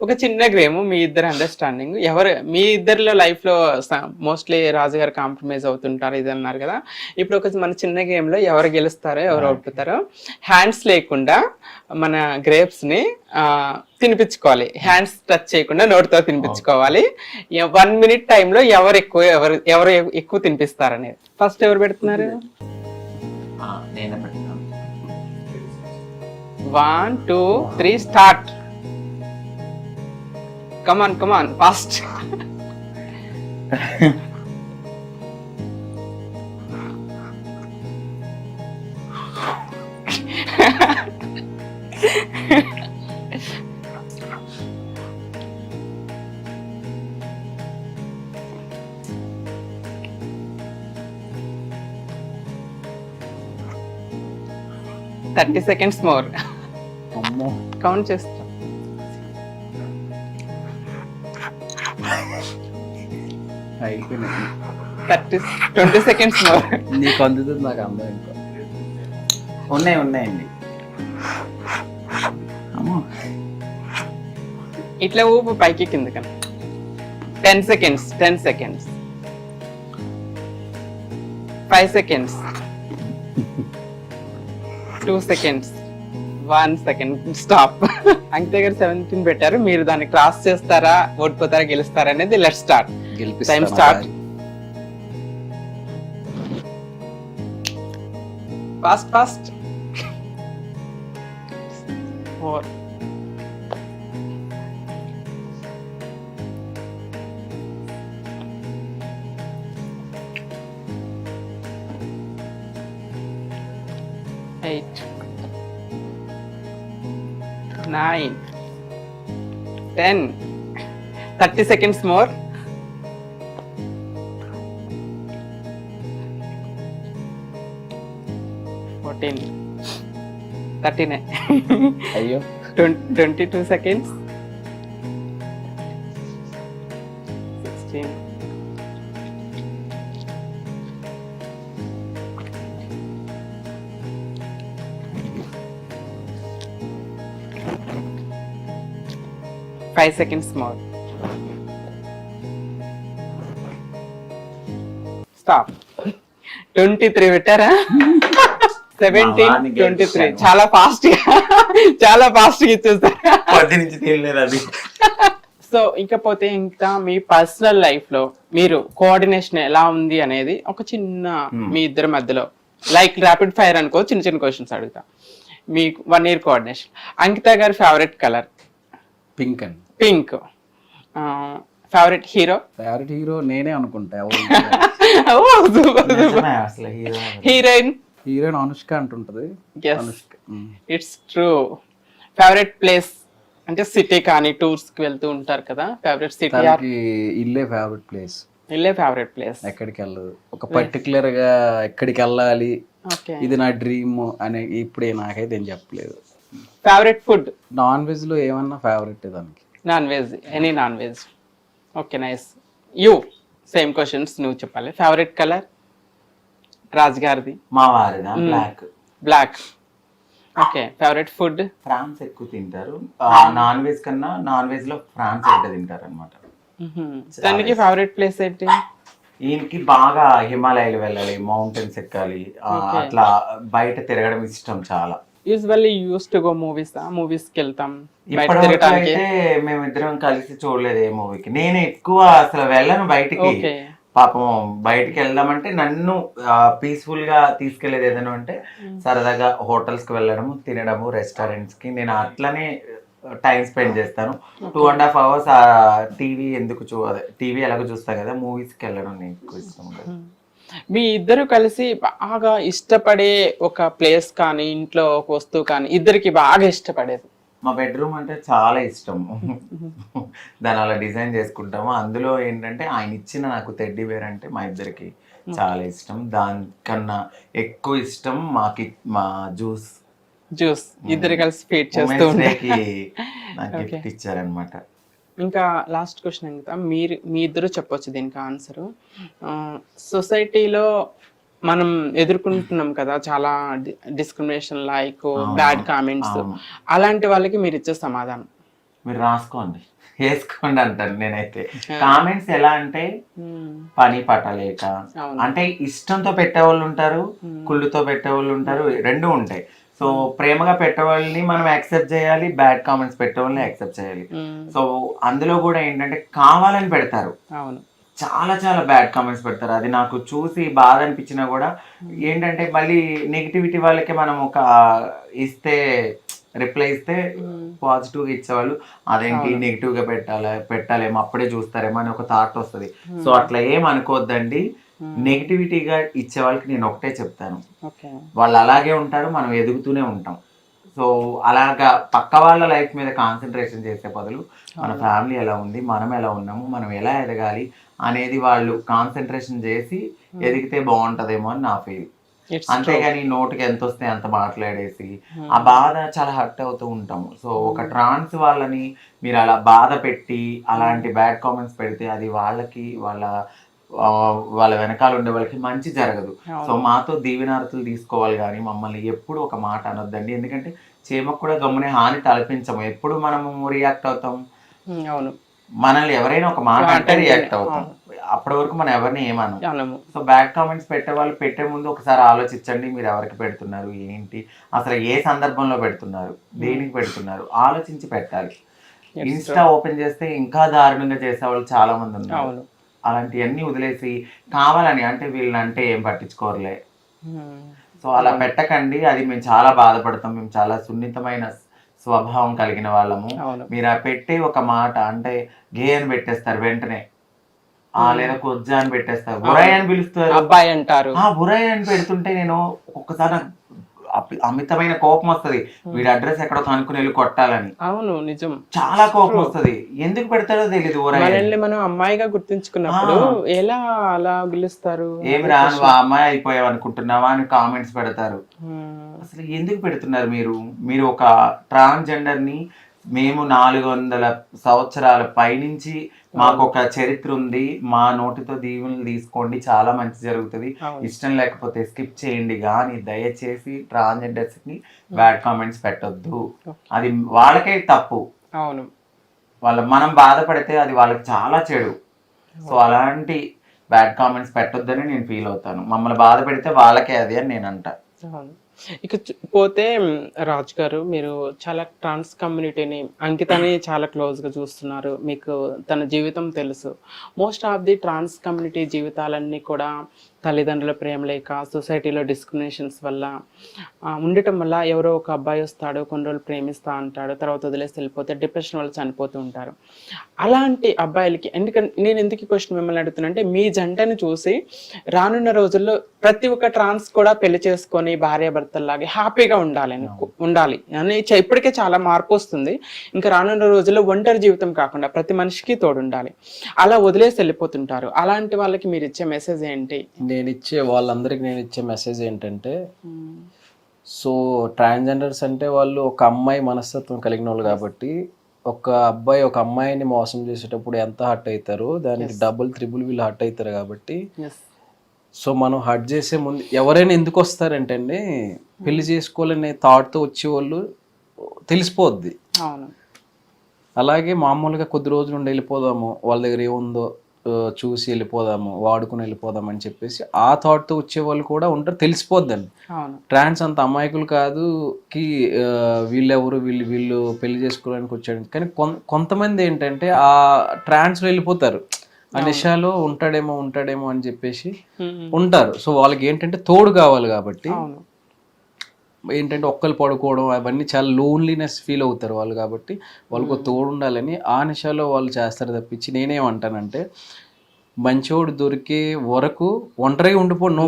ఒక చిన్న గేమ్ మీ ఇద్దరు అండర్స్టాండింగ్ ఎవరు మీ ఇద్దరిలో లైఫ్లో మోస్ట్లీ రాజుగారు కాంప్రమైజ్ అవుతుంటారు ఇది అన్నారు కదా. ఇప్పుడు ఒక మన చిన్న గేమ్లో ఎవరు గెలుస్తారో ఎవరు ఓడిపోతారో హ్యాండ్స్ లేకుండా మన గ్రేప్స్ని ఆ, తినిపించుకోవాలి. హ్యాండ్స్ టచ్ చేయకుండా నోటితో తినిపించుకోవాలి. వన్ మినిట్ టైంలో ఎవరు ఎక్కువ ఎవరు ఎవరు ఎక్కువ తినిపిస్తారు అనేది ఫస్ట్ ఎవరు పెడుతున్నారు? One two three start come on come on fast thirty seconds more అమ్మో కౌంట్ చేస్తా అయిపోయినాయి. థర్టీ ట్వంటీ సెకండ్స్ నీకు అందుతుంది నాకు అందం ఇంకా. ఉన్నాయి ఉన్నాయండి. అమ్మో. ఇట్లా ఊపు పైకి కింద కన ten seconds ten seconds five seconds two seconds one second stop Ankita గారు సెవెంటీన్ పెట్టారు. మీరు దాన్ని క్రాస్ చేస్తారా ఓడిపోతారా గెలుస్తారా అనేది లెట్ స్టార్ట్ start. దారి. Fast fast four eight nine. Ten. Thirty seconds more. Fourteen. Thirteen అయ్యో. Twenty two seconds. Sixteen. Five seconds more stop twenty three పెట్టారా సెవెంటీన్ ట్వంటీ త్రీ. చాలా ఫాస్ట్గా చాలా ఫాస్ట్గా ఇచ్చేస్తారు సో ఇకపోతే ఇంకా మీ పర్సనల్ లైఫ్లో మీరు కోఆర్డినేషన్ ఎలా ఉంది అనేది ఒక చిన్న మీ ఇద్దరి మధ్యలో లైక్ ర్యాపిడ్ ఫైర్ అనుకో చిన్న చిన్న క్వశ్చన్స్ అడుగుతా. మీకు వన్ ఇయర్ కోఆర్డినేషన్ అంకిత గారి ఫేవరెట్ కలర్ పింక్ అండి. Pink. Favourite hero favourite hero నేనే అనుకుంటా హీరోయిన్ హీరోయిన్ అనుష్క అంటుంటది. ఇట్స్ ట్రూ ఫేవరెట్ ప్లేస్ అంటే సిటీ కానీ టూర్స్కి వెళ్తూ ఉంటారు కదా ఫేవరెట్ సిటీ ఇల్లే ఫేవరెట్ ప్లేస్ ఇల్లే ఫేవరెట్ ప్లేస్ ఎక్కడికి వెళ్ళదు. ఒక పర్టికులర్గా ఎక్కడికి వెళ్ళాలి? ఓకే. ఇది నా డ్రీమ్ అనే ఇప్పుడే నాకైతే ఏం చెప్పలేదు. ఫేవరెట్ ఫుడ్ నాన్ వెజ్లో ఏమన్నా ఫేవరెట్ దానికి? Non veg any non veg okay nice you same questions నువ్వు చెప్పాలి. ఫేవరెట్ కలర్ రాజ్ గారిది మా వారిదా black black okay favourite food prawns ఎక్కువ తింటారు. నాన్ వెజ్ కన్నా నాన్ వెజ్లో ఫ్రాన్స్ ఎక్కువ తింటారు అనమాట దానికి ఫేవరెట్ ప్లేస్ ఏంటి? ఈయనకి బాగా హిమాలయాలు వెళ్ళాలి మౌంటైన్స్ ఎక్కాలి అట్లా బయట తిరగడం ఇష్టం చాలా. Usually use to go movies మూవీస్కి వెళ్తాం బయట అయితే మేమిద్దరం కలిసి చూడలేదు ఏ మూవీకి నేను ఎక్కువ అసలు వెళ్ళను బయటికి. ఓకే. పాపం బయటికి వెళ్దామంటే నన్ను పీస్ఫుల్గా తీసుకెళ్ళేది ఏదైనా అంటే సరదాగా హోటల్స్కి వెళ్ళడము తినడము రెస్టారెంట్స్కి నేను అట్లనే టైం స్పెండ్ చేస్తాను. Two and half hours TV ఎందుకు చూ టీవీ ఎలాగో చూస్తా కదా మూవీస్కి వెళ్ళడం నేను ఎక్కువ ఇష్టం. మీ ఇద్దరు కలిసి బాగా ఇష్టపడే ఒక ప్లేస్ కానీ ఇంట్లో ఒక వస్తువు కానీ ఇద్దరికి బాగా ఇష్టపడేది? మా బెడ్రూమ్ అంటే చాలా ఇష్టం. దాన్ని అలా డిజైన్ చేసుకుంటాము. అందులో ఏంటంటే ఆయన ఇచ్చిన నాకు తెడ్డి బేర్ అంటే మా ఇద్దరికి చాలా ఇష్టం. దానికన్నా ఎక్కువ ఇష్టం మాకి మా జ్యూస్ జ్యూస్ ఇద్దరు కలిసి ఫీడ్ చేస్తూ నాకు గిఫ్ట్ ఇచ్చారనమాట ఇంకా లాస్ట్ క్వశ్చన్ ఇంకా మీరు మీ ఇద్దరు చెప్పొచ్చు దీనికి ఆన్సర్ సొసైటీలో మనం ఎదుర్కొంటున్నాం కదా చాలా డిస్క్రిమినేషన్ లైక్ బ్యాడ్ కామెంట్స్. అలాంటి వాళ్ళకి మీరు ఇచ్చే సమాధానం? మీరు రాసుకోండి. వేసుకోండి అంటాను నేనైతే. కామెంట్స్ ఎలా అంటే పని పట్టలేక. అంటే ఇష్టంతో పెట్టేవాళ్ళు ఉంటారు కుళ్ళుతో పెట్టేవాళ్ళు ఉంటారు రెండు ఉంటాయి. సో ప్రేమగా పెట్టేవాళ్ళని మనం యాక్సెప్ట్ చేయాలి బ్యాడ్ కామెంట్స్ పెట్టేవాళ్ళని యాక్సెప్ట్ చేయాలి. సో అందులో కూడా ఏంటంటే కావాలని పెడతారు. అవును. చాలా చాలా బ్యాడ్ కామెంట్స్ పెడతారు. అది నాకు చూసి బాధ అనిపించినా కూడా ఏంటంటే మళ్ళీ నెగిటివిటీ వాళ్ళకి మనం ఒక ఇస్తే రిప్లై ఇస్తే పాజిటివ్గా ఇచ్చేవాళ్ళు. అదేంటి నెగిటివ్గా పెట్టాలి పెట్టాలేమో అప్పుడే చూస్తారేమో అని ఒక థాట్ వస్తుంది. సో అట్లా ఏం అనుకోవద్దండి నెగిటివిటీగా ఇచ్చే వాళ్ళకి నేను ఒకటే చెప్తాను. వాళ్ళు అలాగే ఉంటారు మనం ఎదుగుతూనే ఉంటాం. సో అలాగా పక్క వాళ్ళ లైఫ్ మీద కాన్సన్ట్రేషన్ చేసే బదులు మన ఫ్యామిలీ ఎలా ఉంది మనం ఎలా ఉన్నాము మనం ఎలా ఎదగాలి అనేది వాళ్ళు కాన్సన్ట్రేషన్ చేసి ఎదిగితే బాగుంటదేమో అని నా ఫీల్. అంతేగాని నోటికి ఎంత వస్తే అంత మాట్లాడేసి ఆ బాధ చాలా హర్ట్ అవుతూ ఉంటాము. సో ఒక ట్రాన్స్ వాళ్ళని మీరు అలా బాధ పెట్టి అలాంటి బ్యాడ్ కామెంట్స్ పెడితే అది వాళ్ళకి వాళ్ళ వాళ్ళ వెనకాల ఉండే వాళ్ళకి మంచి జరగదు. సో మాతో దీవెనారతులు తీసుకోవాలి కానీ మమ్మల్ని ఎప్పుడు ఒక మాట అనొద్దండి. ఎందుకంటే చీమకు కూడా గమ్మునే హాని తలపించము. ఎప్పుడు మనము రియాక్ట్ అవుతాం? అవును. మనల్ని ఎవరైనా ఒక మాట అంటే రియాక్ట్ అవుతాం. అప్పటి వరకు మనం ఎవరిని ఏమనం సో బ్యాడ్ కామెంట్స్ పెట్టే వాళ్ళు పెట్టే ముందు ఒకసారి ఆలోచించండి. మీరు ఎవరికి పెడుతున్నారు? ఏంటి? అసలు ఏ సందర్భంలో పెడుతున్నారు? దేనికి పెడుతున్నారు? ఆలోచించి పెట్టాలి. ఇన్స్టా ఓపెన్ చేస్తే ఇంకా దారుణంగా చేసే వాళ్ళు చాలా మంది ఉన్నారు. అలాంటివన్నీ వదిలేసి కావాలని అంటే వీళ్ళని అంటే ఏం పట్టించుకోరులే. సో అలా పెట్టకండి అది మేము చాలా బాధపడతాం మేము చాలా సున్నితమైన స్వభావం కలిగిన వాళ్ళము. మీరు ఆ పెట్టే ఒక మాట అంటే గే అని పెట్టేస్తారు వెంటనే. ఆ లేదా కొజ్జా అని పెట్టేస్తారు. బురాయి అని పిలుస్తారు. అబ్బాయి అంటారు. ఆ బురాయి అని పెడుతుంటే నేను ఒక్కొక్కసారి నాకు అమితమైన కోపం వస్తది. వీడి అడ్రస్ ఎక్కడో కనుక్కుని వెళ్ళి కొట్టాలని. అవును నిజం. చాలా కోపం వస్తది. ఎందుకు పెడతారో తెలియదు. మనల్ని మనం అమ్మాయిగా గుర్తించుకున్నప్పుడు ఎలా అలా పిలుస్తారు ఏమి రా నువ్వు అమ్మాయి అయిపోయావు అనుకుంటున్నావా అని కామెంట్స్ పెడతారు. అసలు ఎందుకు పెడుతున్నారు మీరు? మీరు ఒక ట్రాన్స్జెండర్ని మేము నాలుగు వందల సంవత్సరాల పైనుంచి మాకు ఒక చరిత్ర ఉంది. మా నోటితో దీవెనలు తీసుకోండి. చాలా మంచి జరుగుతుంది. ఇష్టం లేకపోతే స్కిప్ చేయండి. కానీ దయచేసి ట్రాన్స్జెండర్స్కి బ్యాడ్ కామెంట్స్ పెట్టొద్దు. అది వాళ్ళకే తప్పు. అవును. వాళ్ళ మనం బాధపడితే అది వాళ్ళకి చాలా చెడు. సో అలాంటి బ్యాడ్ కామెంట్స్ పెట్టొద్దని నేను ఫీల్ అవుతాను. మమ్మల్ని బాధ పెడితే వాళ్ళకే అది అని నేను అంటా అవును. ఇక పోతే రాజు గారు మీరు చాలా ట్రాన్స్ కమ్యూనిటీని అంకితని చాలా క్లోజ్గా చూస్తున్నారు. మీకు తన జీవితం తెలుసు. Most of the trans community జీవితాలన్నీ కూడా తల్లిదండ్రుల ప్రేమ లేక సొసైటీలో డిస్క్రిమినేషన్స్ వల్ల ఉండటం వల్ల ఎవరో ఒక అబ్బాయి వస్తాడు కొన్ని రోజులు ప్రేమిస్తా అంటాడు తర్వాత వదిలేసి వెళ్ళిపోతే డిప్రెషన్ వల్ల చనిపోతూ ఉంటారు. అలాంటి అబ్బాయిలకి ఎందుకంటే నేను ఎందుకు క్వశ్చన్ మిమ్మల్ని అడుగుతున్నానంటే మీ జంటను చూసి రానున్న రోజుల్లో ప్రతి ఒక్క ట్రాన్స్ కూడా పెళ్ళి చేసుకొని భార్య భర్తల్లాగే హ్యాపీగా ఉండాలని ఉండాలి. అని ఇప్పటికే చాలా మార్పు వస్తుంది. ఇంకా రానున్న రోజుల్లో ఒంటరి జీవితం కాకుండా ప్రతి మనిషికి తోడు ఉండాలి అలా వదిలేసి వెళ్ళిపోతుంటారు. అలాంటి వాళ్ళకి మీరు ఇచ్చే మెసేజ్ ఏంటి? నేను ఇచ్చే వాళ్ళందరికీ నేను ఇచ్చే మెసేజ్ ఏంటంటే సో ట్రాన్స్జెండర్స్ అంటే వాళ్ళు ఒక అమ్మాయి మనస్తత్వం కలిగిన వాళ్ళు కాబట్టి ఒక అబ్బాయి ఒక అమ్మాయిని మోసం చేసేటప్పుడు ఎంత హర్ట్ అవుతారో దానికి డబుల్ త్రిబుల్ వీళ్ళు హర్ట్ అవుతారు కాబట్టి సో మనం హర్ట్ చేసే ముందు ఎవరైనా ఎందుకు వస్తారంటే అండి పెళ్ళి చేసుకోవాలనే థాట్తో వచ్చేవాళ్ళు తెలిసిపోద్ది. అలాగే మామూలుగా కొద్ది రోజులు ఉండి వెళ్ళిపోదాము వాళ్ళ దగ్గర ఏముందో చూసి వెళ్ళిపోదాము వాడుకుని వెళ్ళిపోదాం అని చెప్పేసి ఆ థాట్తో వచ్చే వాళ్ళు కూడా ఉంటారు. తెలిసిపోద్దండి. ట్రాన్స్ అంత అమాయకులు కాదు కి వీళ్ళెవరు వీళ్ళు వీళ్ళు పెళ్ళి చేసుకోవడానికి వచ్చాడు. కానీ కొంతమంది ఏంటంటే ఆ ట్రాన్స్ వెళ్ళిపోతారు. ఆ నిషాలో ఉంటాడేమో ఉంటాడేమో అని చెప్పేసి ఉంటారు. సో వాళ్ళకి ఏంటంటే తోడు కావాలి కాబట్టి ఏంటంటే ఒక్కరు పడుకోవడం అవన్నీ చాలా లోన్లీనెస్ ఫీల్ అవుతారు వాళ్ళు కాబట్టి వాళ్ళకు తోడు ఉండాలని ఆ నిషాలో వాళ్ళు చేస్తారు తప్పించి నేనేమంటానంటే మంచోడు దొరికే వరకు ఒంటరిగా ఉండిపో నో